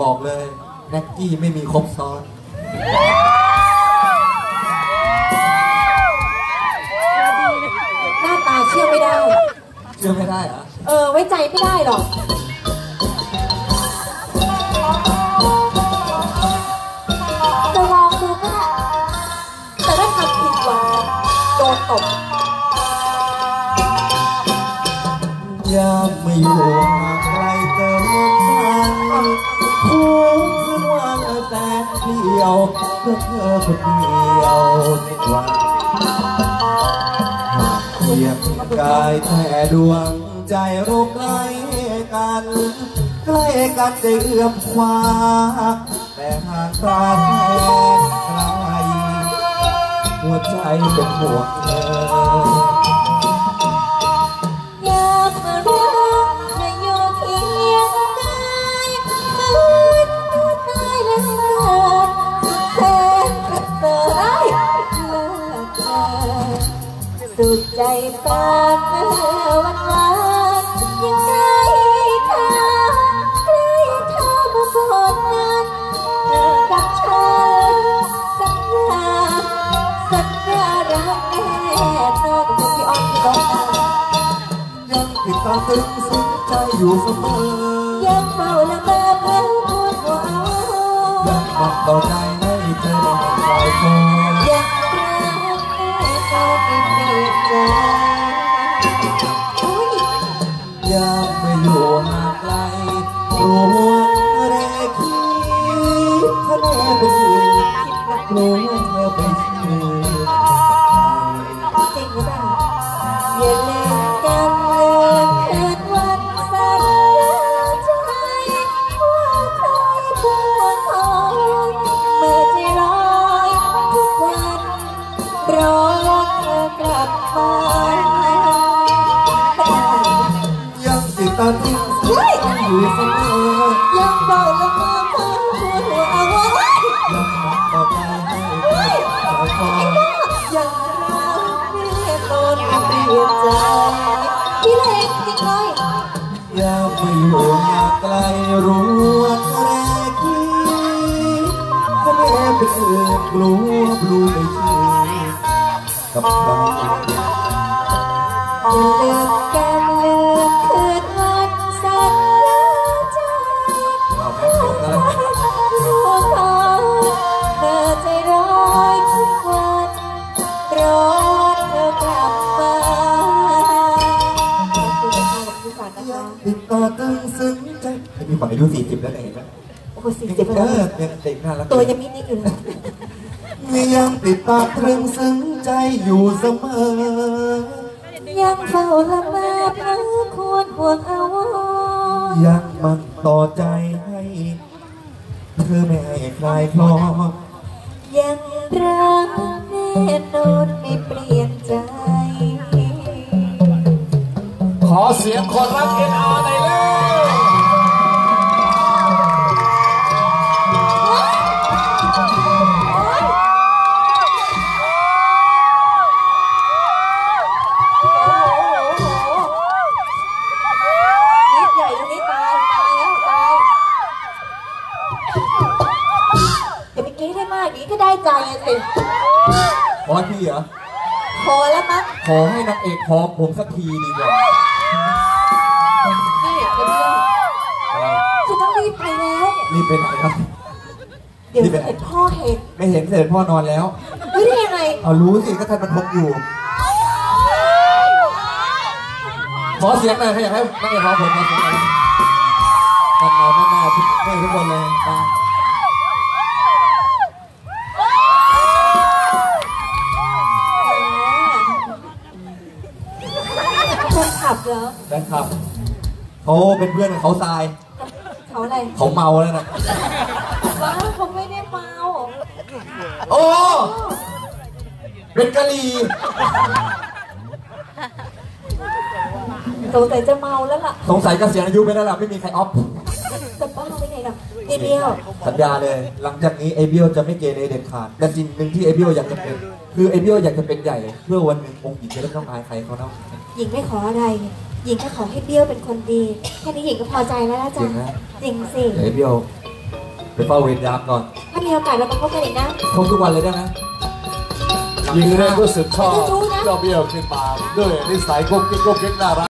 บอกเลยแน็กกี้ไม่มีครบซ้อน หน้าตาเชื่อไม่ได้ เชื่อไม่ได้เหรอ เออ ไว้ใจไม่ได้หรอก เพื่อเธอคนเดียวในวันหากเพียงกายแต่ดวงใจรูปใกล้กันใกล้กันจะเอื้อมคว้าแต่หากตาแทนใครหัวใจเป็นห่วงเธอ สุดใจปากเมื่อวันวานยังใกล้เธอใกล้เธอมาก่อนนั้นกับฉันสัญญาสัญญารักแน่นอนกับพี่อ้อมพี่น้องตายังติดตาตึงซึ้งใจอยู่เสมอยังเฝ้าละเมอเพ้อปวดหัวยังหวังต่อใจให้เธอได้คอยคอย ดทะเลเป็นอื่นรู้เธอไปชื่อจริงหรือเปล่าอย่าลืมกันเลยคืนวันสัญญาใจว่าใครปวดท้องเมื่อใจลอยทุกวันรอเธอกลับมายังติดตาตึงซึ้งใจอยู่เสมอยังเฝ้าละเมอ เปลี่ยนใจพี่เล็กจริงเลยยังไม่อยู่ห่างไกลรู้ว่าแรกคิดทะเลเป็นอื่นกลัวบลูไม่ชื่อกับใคร ไอ้พี่ฝั่งอายุสี่สิบแล้วเนี่ยเห็นไหมโอ้โหสี่สิบเอแล้วอยังเด็กน่ารักตัวยังมินิดอยู่เลยมียังติดตาตรึงซึ้งใจอยู่เสมอ ยังเฝ้าละเมอเพ้อควรห่วงเอาไว้ยังมันต่อใจให้เธอไม่ให้คลายคลอยังรักแน่นอนไม่เปลี่ยนใจ ขอเสียงคนรักเอ็นอาร์หน่อยเล ใจอะสิขอทีเหรอ พอแล้วมั้งขอให้นางเอกพอผมสักทีดีกว่านี่เดี๋ยวจะต้องรีบไปแล้ว รีบไปไหนครับ เดี๋ยวรีบไปจะไหนเห็นพ่อเห็นไม่เห็นเสด็จพ่อนอนแล้วรู้ได้ยังไง เอารู้สิก็ท่านบรรทบอยู่ ขอเสียงหน่อยใครอยากให้นางเอกพอผมมาเสียงหน่อยนั่นไงแม่แม่ทุกแม่ทุกคนเลยมา คนขับเหรอแฟนคลับเขาเป็นเพื่อนกับเขาทราย เขาอะไรเขาเมาแล้วนะว้าวเขาไม่ได้เมาโอ้เป็นกะหรี่สงสัยจะเมาแล้วล่ะ สงสัยเกษียณอายุไปแล้วล่ะไม่มีใครออฟ จะบ้าได้ไงล่ะเดียวสัญญาเลย หลังจากนี้ไอเบียวจะไม่เกเรเด็ดขาด แต่สิ่งหนึ่งที่ไอเบียวอยากจะเป็นคือไอเบียวอยากจะเป็นใหญ่ เพื่อวันหนึ่งองค์หญิงจะได้ไม่ต้องอายใครเขาเนาะหญิงไม่ขออะไร หญิงแค่ขอให้เบี้ยวเป็นคนดี แค่นี้หญิงก็พอใจแล้วนะจริจ๊ะงนะจริงสิ เดี๋ยวไอเบียวไปเฝ้าเวรยามก่อนถ้ามีโอกาสเรามาพบกันอีกนะพบทุกวันเลยได้ไหมยิงเล่นรู้สึกชอบไม่รู้นะเจ้าเบี้ยวขึ้นมาด้วยนิสัยกุ๊กกิ๊กกุ๊กกิ๊กน่ารัก